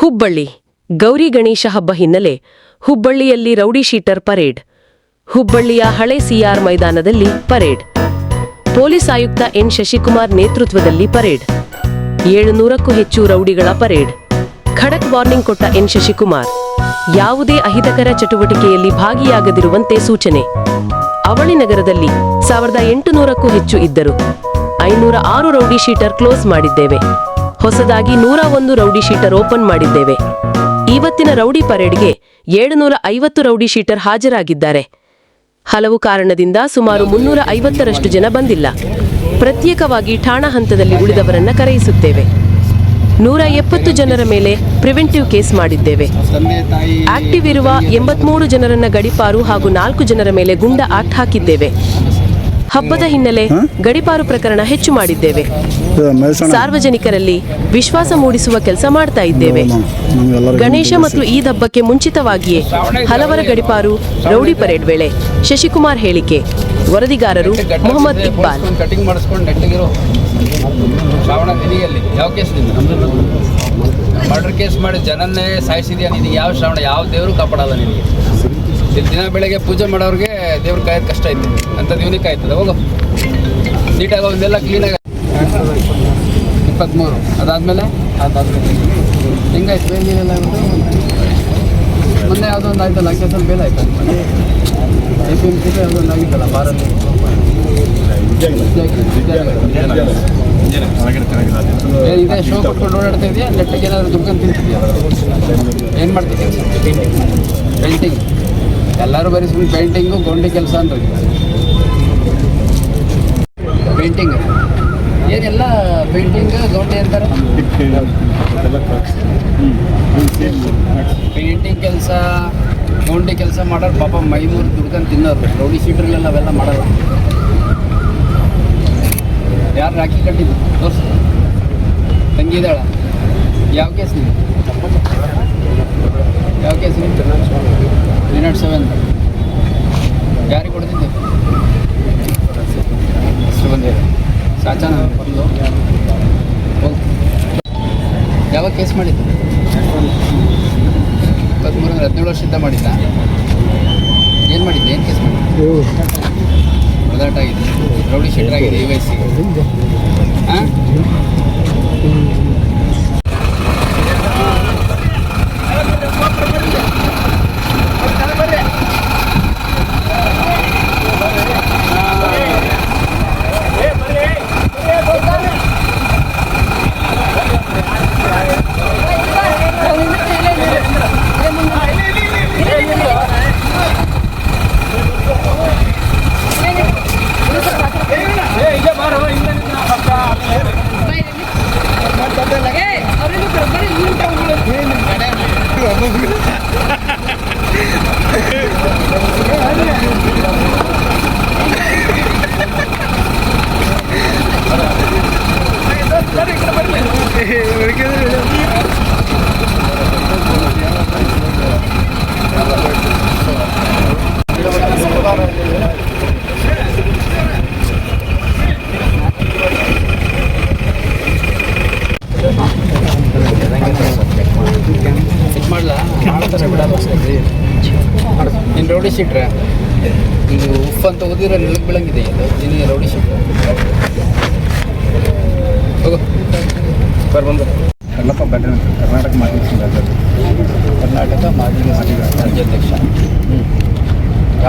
ಹುಬ್ಬಳ್ಳಿ, ಗೌರಿ ಗಣೇಶ ಹಬ್ಬ ಹಿನ್ನೆಲೆ ಹುಬ್ಬಳ್ಳಿಯಲ್ಲಿ ರೌಡಿ ಶೀಟರ್ ಪರೇಡ್, ಹುಬ್ಬಳ್ಳಿಯ ಹಳೆ ಸಿಆರ್ ಮೈದಾನದಲ್ಲಿ ಪರೇಡ್, ಪೊಲೀಸ್ ಆಯುಕ್ತ ಎನ್ ಶಶಿಕುಮಾರ್ ನೇತೃತ್ವದಲ್ಲಿ ಪರೇಡ್, ಏಳುನೂರಕ್ಕೂ ಹೆಚ್ಚು ರೌಡಿಗಳ ಪರೇಡ್, ಖಡಕ್ ವಾರ್ನಿಂಗ್ ಕೊಟ್ಟ ಎನ್ ಶಶಿಕುಮಾರ್, ಯಾವುದೇ ಅಹಿತಕರ ಚಟುವಟಿಕೆಯಲ್ಲಿ ಭಾಗಿಯಾಗದಿರುವಂತೆ ಸೂಚನೆ. ಅವಳಿ ನಗರದಲ್ಲಿ ಸಾವಿರದ ಎಂಟುನೂರಕ್ಕೂ ಹೆಚ್ಚು ಇದ್ದರು ಐನೂರ ಆರು ರೌಡಿ ಶೀಟರ್ ಕ್ಲೋಸ್ ಮಾಡಿದ್ದೇವೆ. ಹೊಸದಾಗಿ ನೂರ ಒಂದು ರೌಡಿ ಶೀಟರ್ ಓಪನ್ ಮಾಡಿದ್ದೇವೆ. ಇವತ್ತಿನ ರೌಡಿ ಪರೇಡ್ಗೆ ಏಳುನೂರ ಐವತ್ತು ರೌಡಿ ಶೀಟರ್ ಹಾಜರಾಗಿದ್ದಾರೆ. ಹಲವು ಕಾರಣದಿಂದ ಸುಮಾರು ಮುನ್ನೂರ ಐವತ್ತರಷ್ಟು ಜನ ಬಂದಿಲ್ಲ. ಪ್ರತ್ಯೇಕವಾಗಿ ಠಾಣಾ ಹಂತದಲ್ಲಿ ಉಳಿದವರನ್ನ ಕರೆಯಿಸುತ್ತೇವೆ. ನೂರ ಎಪ್ಪತ್ತು ಜನರ ಮೇಲೆ ಪ್ರಿವೆಂಟಿವ್ ಕೇಸ್ ಮಾಡಿದ್ದೇವೆ. ಆಕ್ಟಿವ್ ಇರುವ ಎಂಬತ್ಮೂರು ಜನರನ್ನ ಗಡಿಪಾರು ಹಾಗೂ ನಾಲ್ಕು ಜನರ ಮೇಲೆ ಗುಂಡ ಆಕ್ಟ್ ಹಾಕಿದ್ದೇವೆ. ಹಬ್ಬದ ಹಿನ್ನೆಲೆ ಗಡಿಪಾರು ಪ್ರಕರಣ ಹೆಚ್ಚು ಮಾಡಿದ್ದೇವೆ. ಸಾರ್ವಜನಿಕರಲ್ಲಿ ವಿಶ್ವಾಸ ಮೂಡಿಸುವ ಕೆಲಸ ಮಾಡ್ತಾ ಇದ್ದೇವೆ. ಗಣೇಶ ಮತ್ತು ಈದ್ ಹಬ್ಬಕ್ಕೆ ಮುಂಚಿತವಾಗಿಯೇ ಹಲವರ ಗಡಿಪಾರು ರೌಡಿ ಪರೇಡ್ ವೇಳೆ ಶಶಿಕುಮಾರ್ ಹೇಳಿಕೆ. ವರದಿಗಾರರು ಮೊಹಮ್ಮದ್ ಇಕ್ಬಾಲ್. ಮರ್ಡರ್ ಕೇಸ್ ಮಾಡಿ ಜನನ್ನೇ ಸಾಯಿಸಿದ್ಯಾ ನಿನಗೆ ಯಾವ ಶ್ರಾವಣ? ಯಾವ ದೇವರು ಕಾಪಾಡಲ್ಲ ನಿನಗೆ? ದಿನ ಬೆಳಗ್ಗೆ ಪೂಜೆ ಮಾಡೋರಿಗೆ ದೇವ್ರ ಕಾಯೋದು ಕಷ್ಟ ಐತೆ. ಅಂತ ಇವನಿಗೆ ಕಾಯ್ತದೆ. ಹೋಗು. ನೀಟಾಗಿ ಒಂದೆಲ್ಲ ಕ್ಲೀನಾಗಿ ಇಪ್ಪತ್ತ್ಮೂರು ಅದಾದಮೇಲೆ ಹೆಂಗಾಯ್ತು? ಬೇಲಿಯೆಲ್ಲ ಮೊನ್ನೆ ಯಾವುದೋ ಒಂದು ಆಯ್ತಲ್ಲ, ಕೆಲಸ ಬೇಲೆ ಆಯ್ತು? ಐ ಪಿ ಎಂ ಸಿ ಯಾವುದೋ ಒಂದು ಆಗಿತ್ತಲ್ಲ, ಭಾರತ ಇದೆ, ಶೋ ಕೊಟ್ಕೊಂಡು ಓಡಾಡ್ತಾ ಇದೆಯಾ? ನೆಟ್ಟಿಗೆ ಏನಾದರೂ ದುಡ್ಕೊಂಡು ತಿಂತಿದ್ಯಾ? ಏನು ಮಾಡ್ತೀವಿ ಪೇಂಟಿಂಗ್ ಎಲ್ಲರೂ ಬರೀ ಸುಮ್ಮನೆ ಪೇಂಟಿಂಗು ಗೊಂಡಿ ಕೆಲಸ ಅಂತ ಪೇಂಟಿಂಗ್ ಏನೆಲ್ಲ ಪೇಂಟಿಂಗ್ ಗೊಂಡಿ ಅಂತಾರೆ? ಪೇಂಟಿಂಗ್ ಕೆಲಸ, ಗೋಂಡಿ ಕೆಲಸ ಮಾಡೋರು ಪಾಪ ಮೈಮೂರು ದುಡ್ಕೊಂಡು ತಿನ್ನೋರು. ರೌಡಿ ಶೀಟ್ರಲ್ಲೆಲ್ಲ ಅವೆಲ್ಲ ಮಾಡೋರು ಯಾರು ರಾಖಿ ಕಟ್ಟಿದ್ದು? ತೋರಿಸು. ತಂಗಿದಾಳ ಯಾವ ಕೇಸ್ ನೀವು ಯಾವ ಕೇಸ್ ಮಿನಿಟ್ ಸೆವೆನ್ ಯಾರಿಗೆ ಕೊಡ್ತಿದ್ದೆ? ಹೆಸರು ಬಂದಿದೆ. ಸಾಚಾನ ಬಂದು. ಯಾವಾಗ ಕೇಸ್ ಮಾಡಿದ್ದು? ಇಪ್ಪತ್ತ್ಮೂರು ಹದಿನೇಳು ವರ್ಷದಿಂದ ಮಾಡಿದ್ದ. ಏನು ಮಾಡಿದ್ದೆ? ಏನು ಕೇಸ್ ಮಾಡಿದ್ದೆ? ಹೊಡೆದಾಟ ಆಗಿದೆ. ರೌಡಿ ಶೆಟ್ರ್ ಆಗಿದೆ ಈ ವಯಸ್ಸಿಗೆ ಹಾಂ ಇದು ಮಾಡಲ ಮಾಡ್ತಾರೆ ಬಿಡಲ್ಲ ನೀನು ರೌಡಿ ಶೀಟ್ರೆ ಇದು ಉಫ್ ಅಂತ ಓದಿದ್ರೆ ನಿಲಕ್ಕೆ ಬೀಳಂಗಿದೆ ಇದು ನೀನು ರೌಡಿ ಶೀಟ್ರೆ ಹೋಗು ಬರ್ ಬಂದು ಕಲ್ಲಪ್ಪ ಬ್ಯಾಟರ್ ಕರ್ನಾಟಕ ಮಾಜಿ ಸಂಘ ಕರ್ನಾಟಕ ಮಾಜಿ ಮಾಜಿ ರಾಜ್ಯಾಧ್ಯಕ್ಷ ಹ್ಞೂ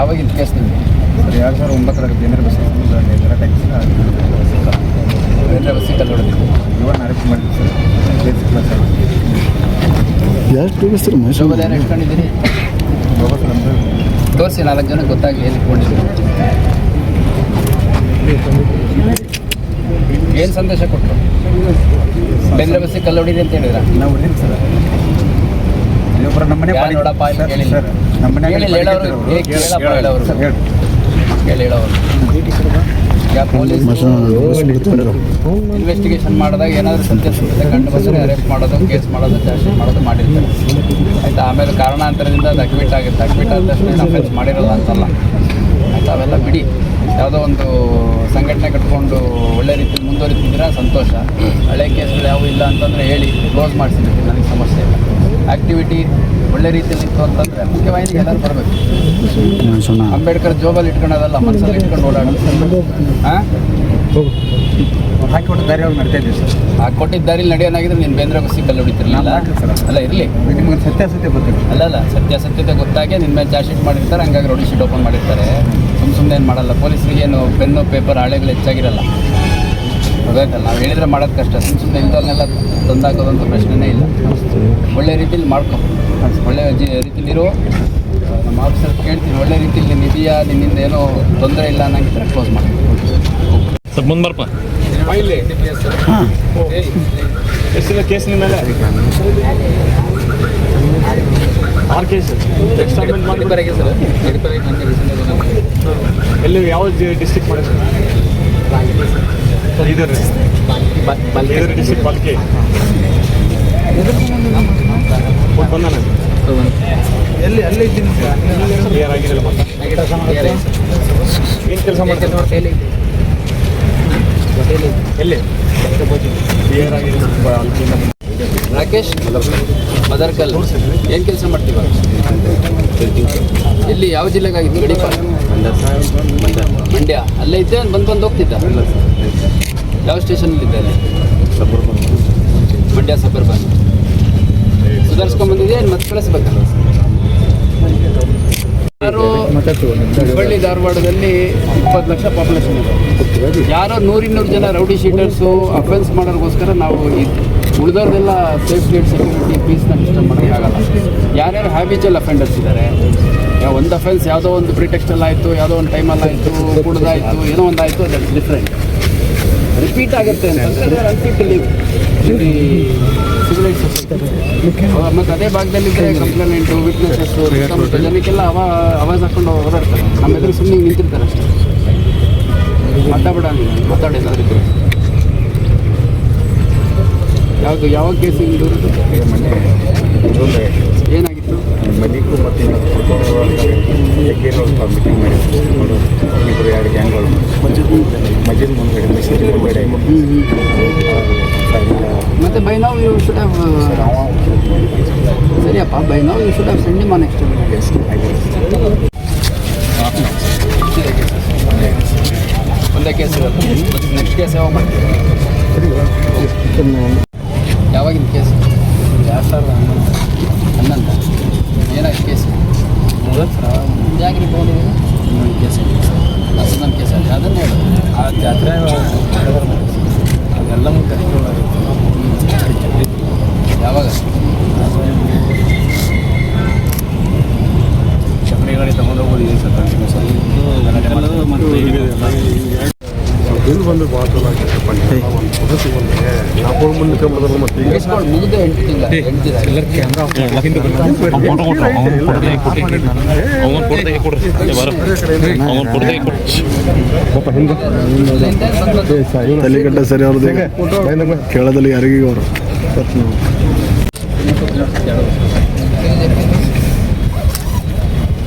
ಯಾವಾಗಿತ್ತು ಕೇಸ್ ನಿಮಗೆ ಸರ್ ಎರಡು ಸಾವಿರದ ಒಂಬತ್ತರಲ್ಲಿ ಕೇಂದ್ರ ಬಸ್ ಜನರ ಟ್ಯಾಕ್ಸಿ ನರೇಂದ್ರ ಬಸ್ಸಿ ಕಲ್ಲು ಇವನ್ ಅರೆಸ್ಟ್ ಮಾಡಿದ್ವಿ ಸರ್. ಕೇಸ್ ಕ್ಲಾಸ್ ಎಷ್ಟು ಸರ್ ಶೋಭದಾನ ಇಟ್ಕೊಂಡಿದ್ದೀನಿ ತೋರಿಸಿ ನಾಲ್ಕು ಜನಕ್ಕೆ ಗೊತ್ತಾಗಿ ಏನು ಇಟ್ಕೊಂಡಿದ್ದೀರಿ ಏನು ಸಂದೇಶ ಕೊಟ್ಟರು ಬೇಂದ್ರೆ ಬಸ್ಸಿ ಕಲ್ಲು ಹೊಡಿದೆ ಅಂತ ಹೇಳಿದ್ರ? ನಾವು ಹೊಡಿದ್ವಿ ಸರ್. ಇನ್ನೊಬ್ಬರು ನಮ್ಮನೆ ನೋಡಪ್ಪ ಸರ್ ನಮ್ಮನೆ ಇನ್ವೆಸ್ಟಿಗೇಷನ್ ಮಾಡಿದಾಗ ಏನಾದರೂ ಸತ್ಯಾಸತ್ಯತೆ ಕಂಡು ಬಂದರೆ ಅರೆಸ್ಟ್ ಮಾಡೋದು ಕೇಸ್ ಮಾಡೋದು ಚಾರ್ಜ್ ಮಾಡೋದು ಮಾಡಿರ್ತಾರೆ. ಆಯಿತಾ? ಆಮೇಲೆ ಕಾರಣಾಂತರದಿಂದ ಅದು ಅಕ್ವಿಟ್ ಆಗುತ್ತೆ. ಅಕ್ವಿಟ್ ಆದ ತಕ್ಷಣ ಕೆಲಸ ಮಾಡಿರಲ್ಲ ಅಂತಲ್ಲ. ಆಯಿತಾ? ಅವೆಲ್ಲ ಬಿಡಿ. ಯಾವುದೋ ಒಂದು ಸಂಘಟನೆ ಕಟ್ಕೊಂಡು ಒಳ್ಳೆ ರೀತಿ ಮುಂದುವರಿತಿದ್ದೀರಾ? ಸಂತೋಷ. ಹಳೆ ಕೇಸ್ಗಳು ಯಾವುವು ಇಲ್ಲ ಅಂತಂದರೆ ಹೇಳಿ ಕ್ಲೋಸ್ ಮಾಡಿಸಿದ್ದೀವಿ. ನನಗೆ ಸಮಸ್ಯೆ ಇಲ್ಲ. ಆಕ್ಟಿವಿಟಿ ಒಳ್ಳೆ ರೀತಿಯಲ್ಲಿ ಇತ್ತು ಅಂತಂದ್ರೆ ಮುಖ್ಯವಾಹಿನಿಗೆ ಎಲ್ಲರೂ ಬರಬೇಕು. ಅಂಬೇಡ್ಕರ್ ಜೋಬಲ್ಲಿ ಇಟ್ಕೊಳ್ಳೋದಲ್ಲ ಮನಸ್ಸಲ್ಲಿ ಇಟ್ಕೊಂಡು ಓಡಾಡೋದು. ಹಾಂ ಹಾಕಿ ಕೊಟ್ಟು ದಾರಿ ನಡೆಯೋ ನಡ್ತಾ ಇದ್ದೀವಿ ಸರ್. ಆ ಕೊಟ್ಟಿದ್ದ ದಾರಿಲಿ ನಡೆಯೋನಾಗಿದ್ರೆ ನೀನು ಬೇಂದ್ರ ಬಸ್ಸಿ ಕಲ್ಲು ಹೊಡಿತಿರ್ಲಿಲ್ಲ. ಸರ್. ಅಲ್ಲ ಇರಲಿ. ನಿಮ್ಗೆ ಸತ್ಯಾಸತ್ಯ ಗೊತ್ತಿಲ್ಲ. ಅಲ್ಲ ಅಲ್ಲ ಸತ್ಯಾಸತ್ಯತೆ ಗೊತ್ತಾಗೆ ನಿನ್ನ ಮೇಲೆ ಚಾರ್ಜ್ ಶೀಟ್ ಮಾಡಿರ್ತಾರೆ ಹಂಗಾಗಿ ರೋಡಿ ಶೀಟ್ ಓಪನ್ ಮಾಡಿರ್ತಾರೆ. ಸುಮ್ಮ ಸುಮ್ಮನೆ ಏನು ಮಾಡಲ್ಲ ಪೊಲೀಸರಿಗೆ ಏನು ಪೆನ್ನು ಪೇಪರ್ ಹಾಳೆಗಳು ಹೆಚ್ಚಾಗಿರಲ್ಲ. ಗೊತ್ತಾಯ್ತಲ್ಲ ನಾವು ಹೇಳಿದ್ರೆ ಮಾಡೋದು ಕಷ್ಟ. ಸುಮ್ಮ ಸುಮ್ಮನೆ ಇಂಥವ್ರನ್ನೆಲ್ಲ ತಂದಾಕೋದಂಥ ಪ್ರಶ್ನೆನೇ ಇಲ್ಲ. ಒಳ್ಳೆ ರೀತಿಯಲ್ಲಿ ಮಾಡ್ಕೊ. ಒಳ್ಳೆ ಜಿ ಇರೋ. ನಮ್ಮ ಆಫೀಸರ್ ಕೇಳ್ತೀನಿ. ಒಳ್ಳೆ ರೀತಿಯಲ್ಲಿ ನಿಮ್ಮ ಇದೆಯಾ? ನಿನ್ನಿಂದ ಏನೋ ತೊಂದರೆ ಇಲ್ಲ ಅನ್ನೋಂಗೆ ಕ್ಲೋಸ್ ಮಾಡಿ. ಸರ್ ಮುಂದೆ ಬರ್ಪ. ಎಷ್ಟಿದೆ ಕೇಸ್ ನಿಮ್ಮ ಮೇಲೆ? ಆರು ಕೇಸ್ ಎಕ್ಸ್ಟಾಲ್ಮೆಂಟ್ ಮಾಡಿ ಎಲ್ಲಿ ಯಾವ ಡಿಸ್ಟ್ರಿಕ್ಟ್ ಮಾಡಿ ಬೀದರ್ ಬೀದರ್ ಡಿಸ್ಟ್ರಿಕ್ಟ್ ಪಾಲಿಕೆ ಬಂದಾನ. ಎಲ್ಲಿ ಇದ್ದೀನಿ ಕ್ಲಿಯರ್ ಮತ್ತೆ ಏನು ಕೆಲಸ ಮಾಡ್ತಾರೆ ಎಲ್ಲಿ? ಕ್ಲಿಯರ್ ಪಾಲಿಕೆಯಿಂದ ರಾಕೇಶ್ ಮದರ್ಕಲ್ ಏನು ಕೆಲಸ ಮಾಡ್ತೀವ ಎಲ್ಲಿ ಯಾವ ಜಿಲ್ಲೆಗಾಗಿತ್ತು ಗಡಿಪ ಮಂಡ್ಯ. ಅಲ್ಲೇ ಇದ್ದೆ ಬಂದು ಬಂದು ಹೋಗ್ತಿದ್ದ? ಯಾವ ಸ್ಟೇಷನಲ್ಲಿದ್ದೆ ಅಲ್ಲಿ ಮಂಡ್ಯ ಸಬರ್ಬನ್ ಸುಧಾರಿಸ್ಕೊಂಡ್ಬಂದಿದೆ ಮತ್ತೆ ಕಳಿಸ್ಬೇಕಲ್ಲ? ಯಾರು ಹುಬ್ಬಳ್ಳಿ ಧಾರವಾಡದಲ್ಲಿ ಇಪ್ಪತ್ತು ಲಕ್ಷ ಪಾಪ್ಯುಲೇಷನ್ ಇದೆ. ಯಾರೋ ನೂರಿನ್ನೂರು ಜನ ರೌಡಿ ಶೀಟರ್ಸು ಅಫೆನ್ಸ್ ಮಾಡೋರಿಗೋಸ್ಕರ ನಾವು ಉಳಿದವ್ರದೆಲ್ಲ ಸೇಫ್ಟಿ ಗೇಟ್ ಸೆಕ್ಯೂರಿಟಿ ಪೀಸ್ನ ಡಿಸ್ಟರ್ಬ್ ಮಾಡೋಕ್ಕೆ ಆಗಲ್ಲ. ಯಾರ್ಯಾರು ಹ್ಯಾಬಿಚುವಲ್ ಅಫೆಂಡರ್ಸ್ ಇದ್ದಾರೆ ಯಾವ ಒಂದು ಅಫೆನ್ಸ್ ಯಾವುದೋ ಒಂದು ಪ್ರಿಟೆಕ್ಸ್ಟಲ್ಲಾಯಿತು ಯಾವುದೋ ಒಂದು ಟೈಮಲ್ಲಿ ಆಯಿತು ಕುಡ್ದಾಯಿತು ಏನೋ ಒಂದು ಆಯಿತು ದಟ್ ಡಿಫ್ರೆಂಟ್ ರಿಪೀಟ್ ಆಗುತ್ತೆ ಅಂತ. ಸೊಸೈಟಿ ಮತ್ತು ಅದೇ ಭಾಗದಲ್ಲಿದ್ದರೆ ಕಂಪ್ಲೇಂಟು ವಿಟ್ನೆಸಸ್ಸು ಸುತ್ತಮುತ್ತ ಜನಕ್ಕೆಲ್ಲ ಅವ, ಅವಾಜ್ ಹಾಕೊಂಡು ಓಡಾಡ್ತಾರೆ. ನಮ್ಮ ಎದುರು ಸುಮ್ಮನೆ ನಿಂತಿರ್ತಾರೆ ಅಷ್ಟೇ. ಮಾತಾಡಬೇಡ ಮಾತಾಡಿಲ್ಲ ಅದಕ್ಕೆ. ಇದ್ರೆ ಯಾವುದು, ಯಾವ ಕೇಸಿಂಗ್ ಏನಾಗಿದೆ? ಮಲ್ಲಿಗೂ ಮತ್ತು ಮೀಟಿಂಗ್ ಮಾಡಿ ಇಬ್ಬರು ಎರಡು ಗ್ಯಾಂಗ್ಗಳು. ಮಜೀದ್ ಮುಂದ್ಗಡೆ ಮೆಸೇಜ್ ಮುಂದ್ಗಡೆ. ಮತ್ತು ಬೈ ನಾವು ಯು ಶುಡ್ ಹ್ಯಾವ್ ಸರಿಯಪ್ಪ ಬೈ ನಾವು ಯು ಶುಡ್ ಹ್ಯಾವ್ ಸೆಂಡ್ ಮಾ ನೆಕ್ಸ್ಟ್ ಒಂದೇ ಕೇಸ್ ನೆಕ್ಸ್ಟ್ ಕೇಸ್ ಯಾವಾಗ ಮಾಡ್ತೀವಿ ಯಾವಾಗಿನ ಕೇಸ್? ಸಾವಿರದ ಹನ್ನೊಂದು ಏನಾಗಿ ಕೇಸ್ ಯಾಕ್ರಿ ಬೋದು ಇನ್ನೊಂದು ಕೇಸ್ ಹನ್ನೊಂದು ಕೇಸ್ ಆಗಿದೆ ಅದನ್ನೇ ಹೇಳು ಆ ಜಾತ್ರೆ ತಲೆಗಡ್ಡ ಸರಿ ಅವ್ರದ್ದು ಈಗ ಕೇಳೋದಲ್ಲಿ ಯಾರಿಗೂ ಅವರು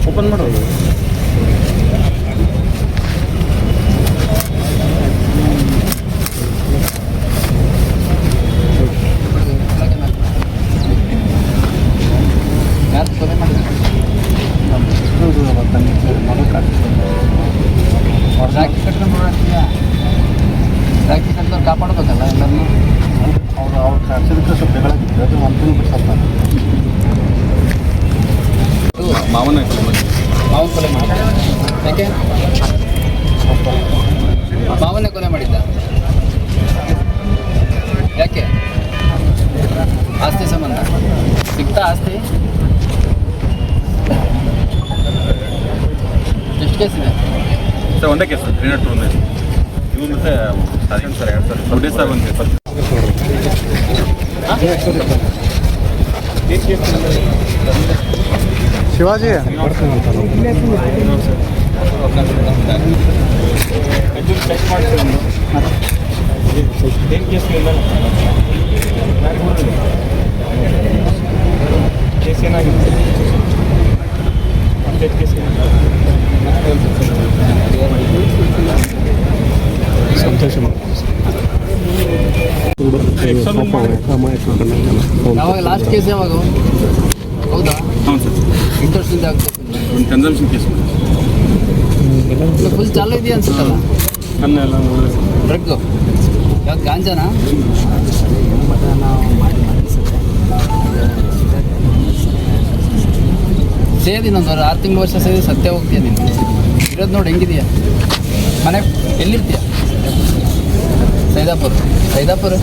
ಓಪನ್ ಮಾಡೋದು ಯಾರು ಕೊಲೆ ಮಾಡಿದ್ರು ರಾಖಿ ಕಟ್ಕೊಂಡು ಓಡಾಡ್ತೀಯ ರಾಖಿ ಕಟ್ಟಿದವ್ರು ಕಾಪಾಡ್ಬೇಕಲ್ಲ ಎಲ್ಲರನ್ನೂ ಅವರು ಅವ್ರ ಕಳ್ಸೋದಕ್ಕೆ ಸ್ವಲ್ಪ ಬೆಳಗ್ಗೆ ಅದು ಒಂದು ಸ್ವಲ್ಪ ಮಾವನ ಮಾವನ ಕೊಲೆ ಮಾಡಿದ್ದ ಯಾಕೆ ಮಾವನೇ ಕೊಲೆ ಮಾಡಿದ್ದ ಯಾಕೆ ಆಸ್ತಿ ಸಂಬಂಧ ಸಿಗ್ತಾ ಆಸ್ತಿ ಎಷ್ಟು ಕೇಸ್ ಇದೆ. ಸರ್ ಒಂದೇ ಕೇಸ್ ತ್ರೀ ನಾಟ್ ಟು ಒಂದೇ. ಇವು ಮತ್ತೆ ಸರ್ ಎರಡು ಸರ್ ಟು ಡೇಸ್ ಆಗಿ ಬಂದಿದೆ ಸರ್ ಶಿವಾಜಿ ಚೆಕ್ ಒಂದು ಏನು ಕೇಸ್ ಇಲ್ಲ ಕೇಸ್ ಏನಾಗಿದೆ ಮತ್ತೆ ಕೇಸ್ ಸಂತೋಷ ಯಾವಾಗ ಲಾಸ್ಟ್ ಕೇಸ್ ಯಾವಾಗ? ಹೌದಾ? ಹೌದು ಸರ್. ಎಂಟು ವರ್ಷದಿಂದ ಒಂದು ಕನ್ಸಂಪ್ಷನ್ ಕೇಸ್ ಫುಲ್ ಚಾಲು ಇದೆಯಾ ಅನ್ಸುತ್ತಲ್ಲ? ಎಲ್ಲ ಡ್ರಗ್ ಯಾವ್ದು ಗಾಂಜಾನಾ? ಸೇದಿ ನಂದು ಆರು ತಿಂಗಳು ವರ್ಷ ಸೇದಿ ಸತ್ಯ ಹೋಗ್ತೀಯ ನೀನು. ಇರೋದು ನೋಡಿ ಹೆಂಗಿದೆಯಾ? ಮನೆ ಎಲ್ಲಿರ್ತೀಯ? ಸೈದಾಪುರ. ಸೈದಾಪುರ?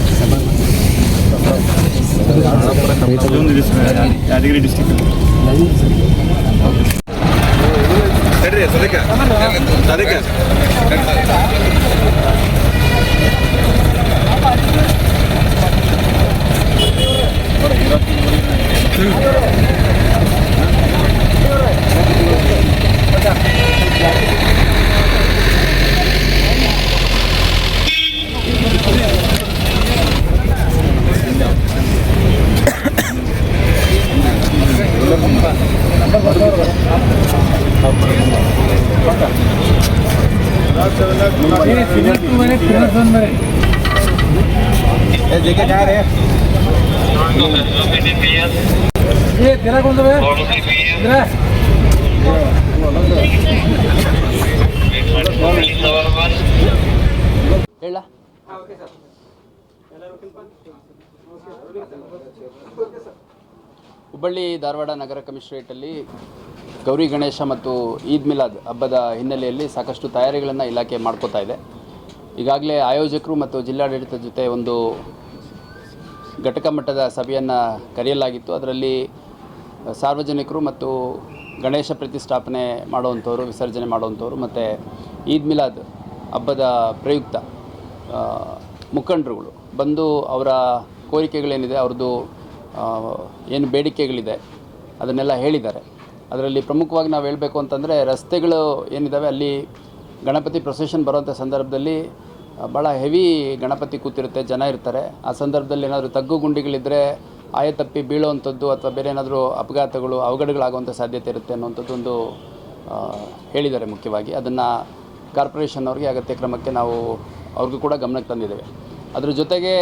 ಇದೆ ಸರ್ ಯಾದಗಿರಿ ಡಿಸ್ಟಿಕ್ ಹೇಳ ಹುಬ್ಬಳ್ಳಿ ಧಾರವಾಡ ನಗರ ಕಮಿಷನರೇಟಲ್ಲಿ ಗೌರಿ ಗಣೇಶ ಮತ್ತು ಈದ್ ಮಿಲಾದ್ ಹಬ್ಬದ ಹಿನ್ನೆಲೆಯಲ್ಲಿ ಸಾಕಷ್ಟು ತಯಾರಿಗಳನ್ನು ಇಲಾಖೆ ಮಾಡ್ಕೋತಾ ಇದೆ. ಈಗಾಗಲೇ ಆಯೋಜಕರು ಮತ್ತು ಜಿಲ್ಲಾಡಳಿತದ ಜೊತೆ ಒಂದು ಘಟಕ ಮಟ್ಟದ ಸಭೆಯನ್ನು ಕರೆಯಲಾಗಿತ್ತು. ಅದರಲ್ಲಿ ಸಾರ್ವಜನಿಕರು ಮತ್ತು ಗಣೇಶ ಪ್ರತಿಷ್ಠಾಪನೆ ಮಾಡುವಂಥವ್ರು, ವಿಸರ್ಜನೆ ಮಾಡುವಂಥವ್ರು ಮತ್ತು ಈದ್ ಮಿಲಾದ್ ಹಬ್ಬದ ಪ್ರಯುಕ್ತ ಮುಖಂಡರುಗಳು. ಬಂದು ಅವರ ಕೋರಿಕೆಗಳೇನಿದೆ, ಅವ್ರದ್ದು ಏನು ಬೇಡಿಕೆಗಳಿದೆ, ಅದನ್ನೆಲ್ಲ ಹೇಳಿದ್ದಾರೆ. ಅದರಲ್ಲಿ ಪ್ರಮುಖವಾಗಿ ನಾವು ಹೇಳಬೇಕು ಅಂತಂದರೆ, ರಸ್ತೆಗಳು ಏನಿದ್ದಾವೆ ಅಲ್ಲಿ ಗಣಪತಿ ಪ್ರೊಸೆಷನ್ ಬರುವಂಥ ಸಂದರ್ಭದಲ್ಲಿ ಭಾಳ ಹೆವಿ ಗಣಪತಿ ಕೂತಿರುತ್ತೆ, ಜನ ಇರ್ತಾರೆ. ಆ ಸಂದರ್ಭದಲ್ಲಿ ಏನಾದರೂ ತಗ್ಗು ಗುಂಡಿಗಳಿದ್ದರೆ ಆಯ ತಪ್ಪಿ ಬೀಳುವಂಥದ್ದು ಅಥವಾ ಬೇರೆ ಏನಾದರೂ ಅಪಘಾತಗಳು, ಅವಘಡಗಳಾಗುವಂಥ ಸಾಧ್ಯತೆ ಇರುತ್ತೆ ಅನ್ನುವಂಥದ್ದು ಒಂದು ಹೇಳಿದ್ದಾರೆ ಮುಖ್ಯವಾಗಿ. ಅದನ್ನು ಕಾರ್ಪೊರೇಷನ್ ಅವ್ರಿಗೆ ಅಗತ್ಯ ಕ್ರಮಕ್ಕೆ ನಾವು ಅವ್ರಿಗೂ ಕೂಡ ಗಮನಕ್ಕೆ ತಂದಿದ್ದೇವೆ. ಅದ್ರ ಜೊತೆಗೆ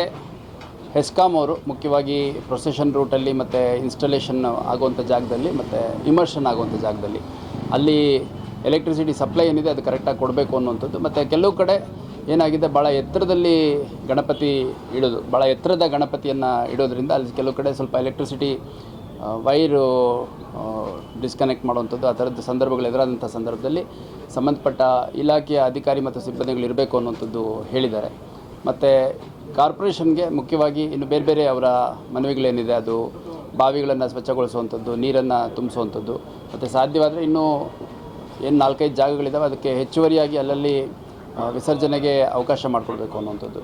ಹೆಸ್ಕಾಮ್ ಅವರು ಮುಖ್ಯವಾಗಿ ಪ್ರೊಸೆಷನ್ ರೂಟಲ್ಲಿ ಮತ್ತು ಇನ್ಸ್ಟಾಲೇಷನ್ ಆಗುವಂಥ ಜಾಗದಲ್ಲಿ ಮತ್ತು ಇಮರ್ಷನ್ ಆಗುವಂಥ ಜಾಗದಲ್ಲಿ. ಅಲ್ಲಿ ಎಲೆಕ್ಟ್ರಿಸಿಟಿ ಸಪ್ಲೈ ಏನಿದೆ ಅದು ಕರೆಕ್ಟಾಗಿ ಕೊಡಬೇಕು ಅನ್ನುವಂಥದ್ದು. ಮತ್ತು ಕೆಲವು ಕಡೆ ಏನಾಗಿದೆ ಭಾಳ ಎತ್ತರದಲ್ಲಿ ಗಣಪತಿ ಇಡೋದು ಭಾಳ ಎತ್ತರದ ಗಣಪತಿಯನ್ನು ಇಡೋದ್ರಿಂದ ಅಲ್ಲಿ ಕೆಲವು ಕಡೆ ಸ್ವಲ್ಪ ಎಲೆಕ್ಟ್ರಿಸಿಟಿ ವೈರು ಡಿಸ್ಕನೆಕ್ಟ್ ಮಾಡುವಂಥದ್ದು. ಆ ಥರದ ಸಂದರ್ಭಗಳು ಎದುರಾದಂಥ ಸಂದರ್ಭದಲ್ಲಿ ಸಂಬಂಧಪಟ್ಟ ಇಲಾಖೆಯ ಅಧಿಕಾರಿ ಮತ್ತು ಸಿಬ್ಬಂದಿಗಳು ಇರಬೇಕು ಅನ್ನುವಂಥದ್ದು ಹೇಳಿದ್ದಾರೆ. ಮತ್ತು ಕಾರ್ಪೊರೇಷನ್ಗೆ ಮುಖ್ಯವಾಗಿ ಇನ್ನು ಬೇರೆ ಬೇರೆ ಅವರ ಮನವಿಗಳೇನಿದೆ, ಅದು ಬಾವಿಗಳನ್ನು ಸ್ವಚ್ಛಗೊಳಿಸುವಂಥದ್ದು, ನೀರನ್ನು ತುಂಬಿಸುವಂಥದ್ದು, ಮತ್ತು ಸಾಧ್ಯವಾದರೆ ಇನ್ನೂ ಏನು ನಾಲ್ಕೈದು ಜಾಗಗಳಿದ್ದಾವೆ ಅದಕ್ಕೆ ಹೆಚ್ಚುವರಿಯಾಗಿ ಅಲ್ಲಲ್ಲಿ ವಿಸರ್ಜನೆಗೆ ಅವಕಾಶ ಮಾಡಿಕೊಡ್ಬೇಕು ಅನ್ನುವಂಥದ್ದು.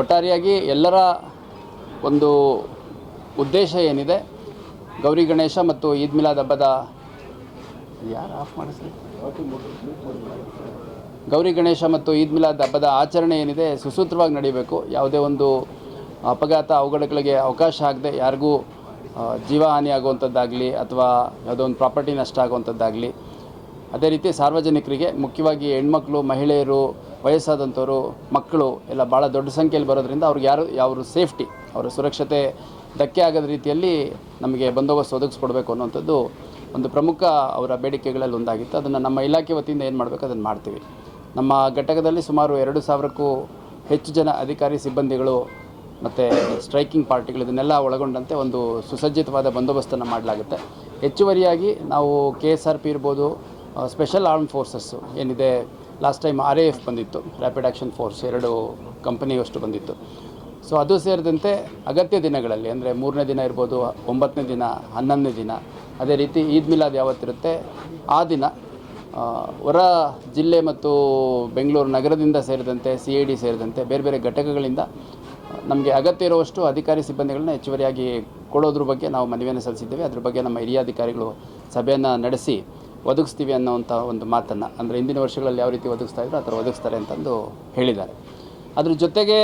ಒಟ್ಟಾರೆಯಾಗಿ ಎಲ್ಲರ ಒಂದು ಉದ್ದೇಶ ಏನಿದೆ, ಗೌರಿ ಗಣೇಶ ಮತ್ತು ಈದ್ ಮಿಲಾದ್ ಹಬ್ಬದ, ಯಾರು ಆಫ್ ಮಾಡಿಸ್ರಿ ಗೌರಿ ಗಣೇಶ ಮತ್ತು ಈದ್ ಮಿಲಾದ್ ಹಬ್ಬದ ಆಚರಣೆ ಏನಿದೆ, ಸುಸೂತ್ರವಾಗಿ ನಡೀಬೇಕು. ಯಾವುದೇ ಒಂದು ಅಪಘಾತ ಅವಘಡಗಳಿಗೆ ಅವಕಾಶ ಆಗದೆ ಯಾರಿಗೂ ಜೀವಹಾನಿ ಆಗುವಂಥದ್ದಾಗಲಿ ಅಥವಾ ಯಾವುದೋ ಒಂದು ಪ್ರಾಪರ್ಟಿ ನಷ್ಟ ಆಗುವಂಥದ್ದಾಗಲಿ. ಅದೇ ರೀತಿ ಸಾರ್ವಜನಿಕರಿಗೆ, ಮುಖ್ಯವಾಗಿ ಹೆಣ್ಮಕ್ಳು, ಮಹಿಳೆಯರು, ವಯಸ್ಸಾದಂಥವರು, ಮಕ್ಕಳು ಎಲ್ಲ ಭಾಳ ದೊಡ್ಡ ಸಂಖ್ಯೆಯಲ್ಲಿ ಬರೋದ್ರಿಂದ ಅವ್ರಿಗೆ ಯಾರು ಯಾವ ಸೇಫ್ಟಿ, ಅವರ ಸುರಕ್ಷತೆ, ಧಕ್ಕೆ ಆಗದ ರೀತಿಯಲ್ಲಿ ನಮಗೆ ಬಂದೋಬಸ್ತ್ ಒದಗಿಸ್ಕೊಡ್ಬೇಕು ಅನ್ನುವಂಥದ್ದು ಒಂದು ಪ್ರಮುಖ ಅವರ ಬೇಡಿಕೆಗಳಲ್ಲಿ ಒಂದಾಗಿತ್ತು. ಅದನ್ನು ನಮ್ಮ ಇಲಾಖೆ ವತಿಯಿಂದ ಏನು ಮಾಡಬೇಕು ಅದನ್ನು ಮಾಡ್ತೀವಿ. ನಮ್ಮ ಘಟಕದಲ್ಲಿ ಸುಮಾರು ಎರಡು ಸಾವಿರಕ್ಕೂ ಹೆಚ್ಚು ಜನ ಅಧಿಕಾರಿ ಸಿಬ್ಬಂದಿಗಳು ಮತ್ತು ಸ್ಟ್ರೈಕಿಂಗ್ ಪಾರ್ಟಿಗಳು ಇದನ್ನೆಲ್ಲ ಒಳಗೊಂಡಂತೆ ಒಂದು ಸುಸಜ್ಜಿತವಾದ ಬಂದೋಬಸ್ತನ್ನು ಮಾಡಲಾಗುತ್ತೆ. ಹೆಚ್ಚುವರಿಯಾಗಿ ನಾವು ಕೆ ಎಸ್ ಆರ್ ಪಿ ಇರ್ಬೋದು ಸ್ಪೆಷಲ್ ಆರ್ಮ್ ಫೋರ್ಸಸ್ಸು ಏನಿದೆ last time R A F ಬಂದಿತ್ತು ರ್ಯಾಪಿಡ್ ಆ್ಯಕ್ಷನ್ ಫೋರ್ಸ್ ಎರಡು ಕಂಪನಿಯಷ್ಟು ಬಂದಿತ್ತು. ಸೊ ಅದು ಸೇರಿದಂತೆ ಅಗತ್ಯ ದಿನಗಳಲ್ಲಿ, ಅಂದರೆ ಮೂರನೇ ದಿನ ಇರ್ಬೋದು, ಒಂಬತ್ತನೇ ದಿನ, ಹನ್ನೊಂದನೇ ದಿನ, ಅದೇ ರೀತಿ ಈದ್ ಮಿಲಾದ್ ಯಾವತ್ತಿರುತ್ತೆ, ಆ ದಿನ ಹೊರ ಜಿಲ್ಲೆ ಮತ್ತು ಬೆಂಗಳೂರು ನಗರದಿಂದ ಸೇರಿದಂತೆ, ಸಿ ಐ ಡಿ ಸೇರಿದಂತೆ ಬೇರೆ ಬೇರೆ ಘಟಕಗಳಿಂದ ನಮಗೆ ಅಗತ್ಯ ಇರುವಷ್ಟು ಅಧಿಕಾರಿ ಸಿಬ್ಬಂದಿಗಳನ್ನ ಹೆಚ್ಚುವರಿಯಾಗಿ ಕೊಡೋದ್ರ ಬಗ್ಗೆ ನಾವು ಮನವಿಯನ್ನು ಸಲ್ಲಿಸಿದ್ದೇವೆ. ಅದ್ರ ಬಗ್ಗೆ ನಮ್ಮ ಹಿರಿಯ ಅಧಿಕಾರಿಗಳು ಸಭೆಯನ್ನು ನಡೆಸಿ ಒದಗಿಸ್ತೀವಿ ಅನ್ನೋವಂಥ ಒಂದು ಮಾತನ್ನು, ಅಂದರೆ ಹಿಂದಿನ ವರ್ಷಗಳಲ್ಲಿ ಯಾವ ರೀತಿ ಒದಗಿಸ್ತಾ ಇದ್ರು ಆ ಥರ ಒದಗಿಸ್ತಾರೆ ಅಂತಂದು ಹೇಳಿದ್ದಾರೆ. ಅದ್ರ ಜೊತೆಗೆ